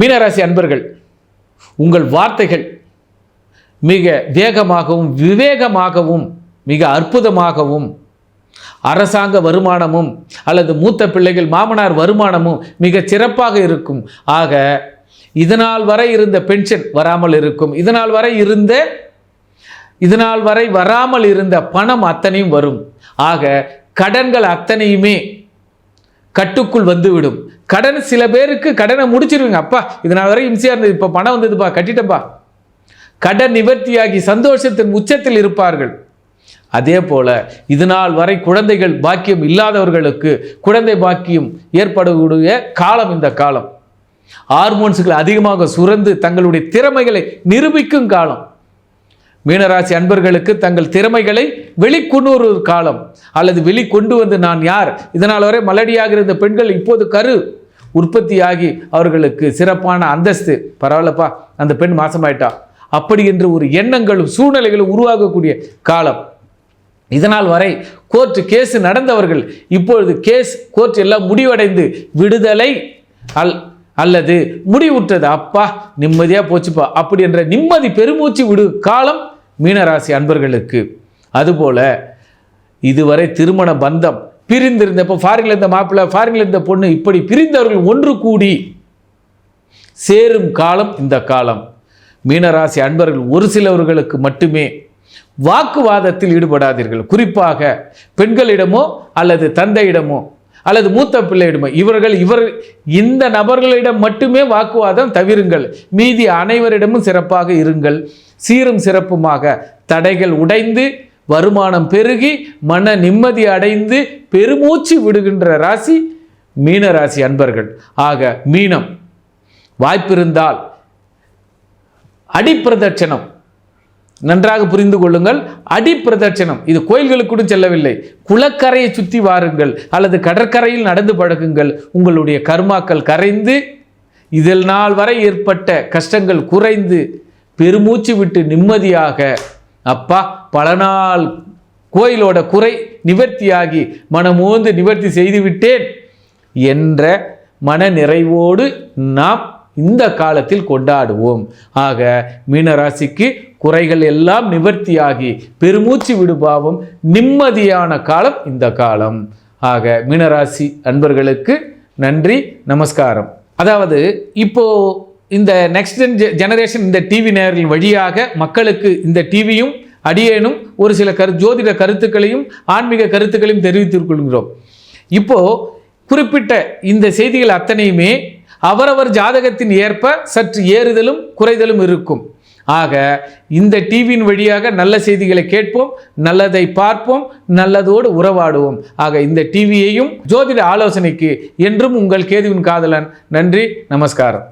மீனராசி அன்பர்கள் உங்கள் வார்த்தைகள் மிக வேகமாகவும் விவேகமாகவும் மிக அற்புதமாகவும் அரசாங்க வருமானமும் அல்லது மூத்த பிள்ளைகள் மாமனார் வருமானமும் மிக சிறப்பாக இருக்கும். ஆக இதனால் வரை இருந்த பென்ஷன் வராமல் இருக்கும். இதனால் வரை இருந்த இதனால் வரை வராமல் இருந்த பணம் அத்தனையும் வரும். ஆக கடன்கள் அத்தனையுமே கட்டுக்குள் வந்துவிடும். கடன் சில பேருக்கு கடனை முடிச்சிருவீங்க. அப்பா இது நான் வரைக்கும் இம்சையாக இருந்தது. இப்போ பணம் வந்ததுப்பா கட்டிட்டப்பா கடன் நிவர்த்தியாகி சந்தோஷத்தின் உச்சத்தில் இருப்பார்கள். அதே போல இதனால் வரை குழந்தைகள் பாக்கியம் இல்லாதவர்களுக்கு குழந்தை பாக்கியம் ஏற்படக்கூடிய காலம் இந்த காலம். ஹார்மோன்ஸ்கள் அதிகமாக சுரந்து தங்களுடைய திறமைகளை நிரூபிக்கும் காலம். மீனராசி அன்பர்களுக்கு தங்கள் திறமைகளை வெளிக்கொண்டு காலம் அல்லது வெளிக்கொண்டு வந்து நான் யார்? இதனால் வரை மலடியாக இருந்த பெண்கள் இப்போது கரு. உற்பத்தியாகி அவர்களுக்கு சிறப்பான அந்தஸ்து. பரவாயில்லப்பா அந்த பெண் மாசமாயிட்டா. அப்படி என்று ஒரு எண்ணங்களும் சூழ்நிலைகளும் உருவாகக்கூடிய காலம். இதனால் வரை கோர்ட்டு கேஸ் நடந்தவர்கள் இப்பொழுது கேஸ் கோர்ட் எல்லாம் முடிவடைந்து விடுதலை அல் அல்லது முடிவுற்றது. அப்பா நிம்மதியாக போச்சுப்பா. அப்படி என்ற நிம்மதி பெருமூச்சு விடு காலம் மீனராசி அன்பர்களுக்கு அதுபோல் இதுவரை திருமண பந்தம் பிரிந்திருந்த இப்போ ஃபாரினில் இருந்த மாப்பிள்ளை ஃபாரினில் இருந்த பொண்ணு இப்படி பிரிந்தவர்கள் ஒன்று கூடி சேரும் காலம் இந்த காலம். மீனராசி அன்பர்கள் ஒரு சிலவர்களுக்கு மட்டுமே வாக்குவாதத்தில் ஈடுபடாதீர்கள். குறிப்பாக பெண்களிடமோ அல்லது தந்தையிடமோ அல்லது மூத்த பிள்ளையிடமோ இவர்கள் இவர் இந்த நபர்களிடம் மட்டுமே வாக்குவாதம் தவிருங்கள். மீதி அனைவரிடமும் சிறப்பாக இருங்கள். சீரும் சிறப்புமாக தடைகள் உடைந்து வருமானம் பெருகி மன நிம்மதி அடைந்து பெருமூச்சு விடுகின்ற ராசி மீன ராசி அன்பர்கள். ஆக மீனம் வாய்ப்பிருந்தால் அடிப்பிரதட்சணம் நன்றாக புரிந்து கொள்ளுங்கள். அடிப்பிரதட்சணம். இது கோயில்களுக்கு கூட செல்லவில்லை. குளக்கரையை சுற்றி வாருங்கள். அல்லது கடற்கரையில் நடந்து பழகுங்கள். உங்களுடைய கர்மாக்கள் கரைந்து இதில் நாள் வரை ஏற்பட்ட கஷ்டங்கள் குறைந்து பெருமூச்சு விட்டு நிம்மதியாக அப்பா பல நாள் கோயிலோட குறை நிவர்த்தியாகி மனமோந்து நிவர்த்தி செய்துவிட்டேன் என்ற மன நிறைவோடு நாம் இந்த காலத்தில் கொண்டாடுவோம். ஆக மீனராசிக்கு குறைகள் எல்லாம் நிவர்த்தியாகி பெருமூச்சு விடுபாவம் நிம்மதியான காலம் இந்த காலம். ஆக மீனராசி அன்பர்களுக்கு நன்றி நமஸ்காரம். அதாவது இப்போ இந்த நெக்ஸ்ட் ஜெனரேஷன் இந்த டிவி நேரின் வழியாக மக்களுக்கு இந்த டிவியும் அடியேனும் ஒரு சில கரு ஜோதிட கருத்துக்களையும் ஆன்மீக கருத்துக்களையும் தெரிவித்துக் கொள்கிறோம். இப்போ குறிப்பிட்ட இந்த செய்திகள் அத்தனையுமே அவரவர் ஜாதகத்தின் ஏற்ப சற்று ஏறுதலும் குறைதலும் இருக்கும். ஆக இந்த டிவியின் வழியாக நல்ல செய்திகளை கேட்போம் நல்லதை பார்ப்போம் நல்லதோடு உறவாடுவோம். ஆக இந்த டிவியையும் ஜோதிட ஆலோசனைக்கு என்றும் உங்கள் கேதுவின் காதலன். நன்றி நமஸ்காரம்.